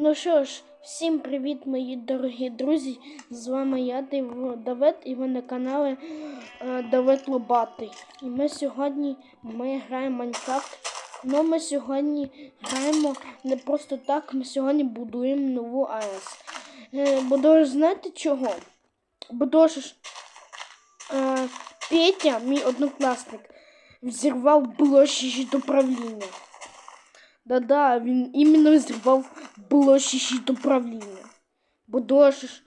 Ну що ж, всім привіт, мої дорогі друзі. З вами я, Дав- Давид, і ви на каналі е, Давид Лобатий. І ми сьогодні ми граємо Майнкрафт. Ну ми сьогодні граємо не просто так, ми сьогодні будуємо нову АЕС. Е, бо знаєте чого? Бо дуже ж е, Петя, мій однокласник, взірвав блочі управління. Да-да, він іменно зірвав блочищит управління. Бо ж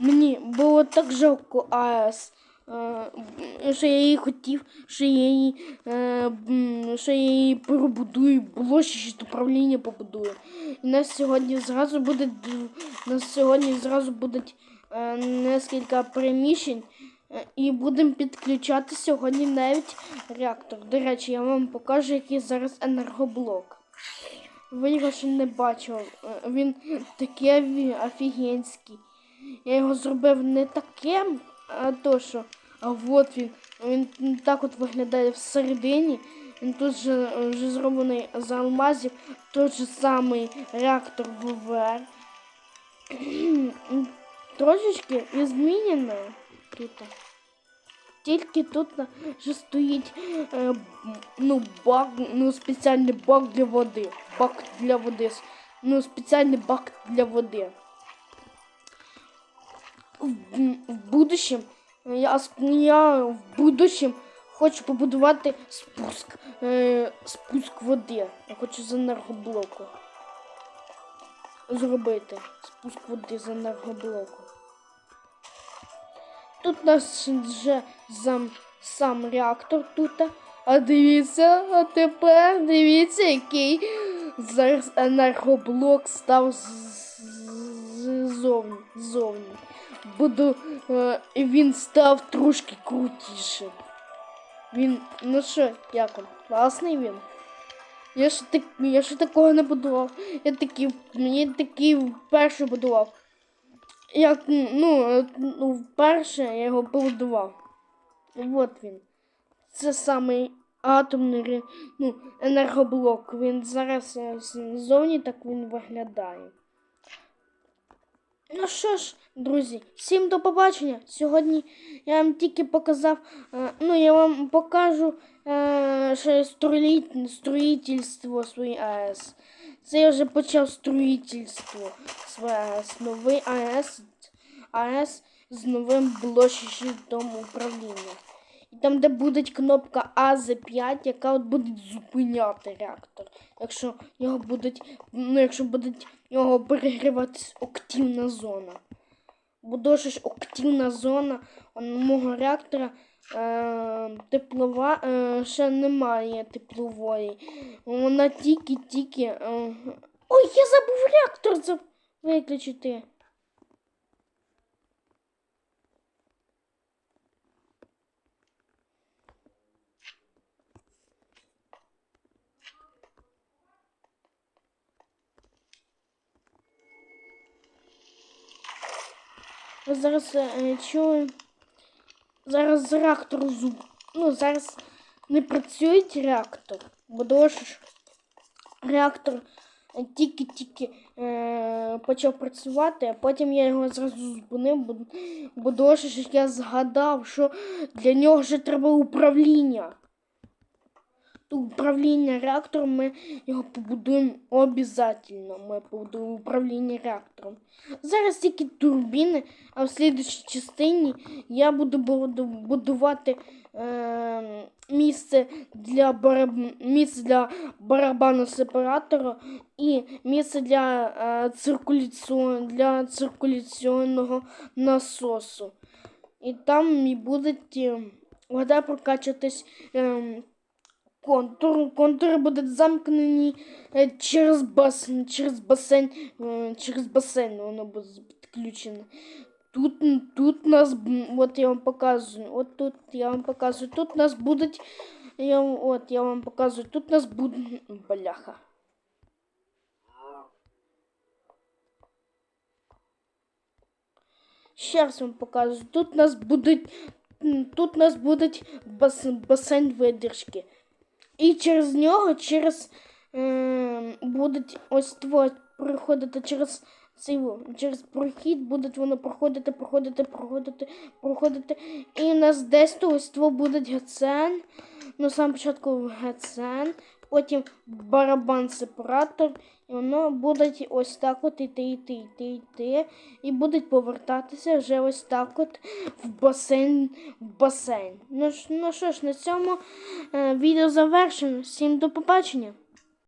мені було так жалко АЕС, е, що я її хотів, що я її, е, що я її перебудую, блочищит управління побудую. І нас сьогодні зразу буде нас сьогодні зразу будуть е, нескільки приміщень. І будемо підключати сьогодні навіть реактор. До речі, я вам покажу, який зараз енергоблок. Ви його ще не бачили. Е, Він такий офігенський. Я його зробив не таким, а то що. А от він. Він так от виглядає всередині. Він тут же вже зроблений з алмазів. Той же самий реактор ВВР. Трошечки і змінено тут. Тільки тут вже стоїть е, ну, бак, ну, спеціальний бак для води. Бак для води. Ну, спеціальний бак для води. В, в будущем я, я в будущем хочу побудувати спуск. Е, спуск води. Я хочу з енергоблоку. Зробити спуск води з енергоблоку. Тут у нас вже сам, сам реактор тут. А дивіться, а тепер дивіться, який зараз енергоблок став ззовні. ззовні. Буду, е, він став трошки крутішим. Він, ну що, як він? Класний він. Я ще, так, я ще такого не будував. Я такий, я такий вперше будував. Як, ну, е, ну, вперше я його побудував. От він. Це самий атомний ну, енергоблок. Він зараз зовні ззовні так він виглядає. Ну що ж, друзі, всім до побачення. Сьогодні я вам тільки показав, е, ну я вам покажу е, ще строїтельство своєї АЕС. Це я вже почав строїтельство своєї АЕС. Новий АЕС, АЕС з новим блочищем управління. І там, де буде кнопка АЗ5, яка от буде зупиняти реактор. Якщо його будуть, ну, якщо буде його перегріватись активна зона. Дуже ж активна зона мого реактора е, теплова е, ще немає теплової. Вона тільки-тільки. Е, ой, я забув реактор виключити. Зараз е, чую. Зараз реактор зуб. Ну, зараз не працює реактор, бо дуже реактор тільки-тільки е, почав працювати, а потім я його зразу зупинив, бо, бо дуже я згадав, що для нього вже треба управління. Управління реактором ми його побудуємо обов'язково. Ми побудуємо управління реактором. Зараз тільки турбіни, а в слідчій частині я буду буду будувати е, місце для бараб... місце для барабану сепаратора і місце для, е, циркуляціон... для циркуляційного насосу. І там буде вода прокачуватись. Е, Контур, контури будуть замкнені е, через басейн, через басейн, е, через басейн воно буде підключено. Тут, тут нас, м, от я вам показую, от тут я вам показую, тут нас будуть, я, от я вам показую, тут нас буде, бляха. Ще вам показую, тут нас будуть, тут нас будуть бас, басейн видержки. І через нього, через е, будуть ось тво проходити через цей через прохід, будуть воно проходити, проходити, проходити, проходити. І у нас десь то ось тво буде гецен. Ну, сам початку гецен, потім барабан сепаратор, і воно буде ось так от іти, іти, іти, іти. І будуть повертатися вже ось так от в басейн. В басейн. Ну, ну що ж, на цьому е, відео завершено. Всім до побачення.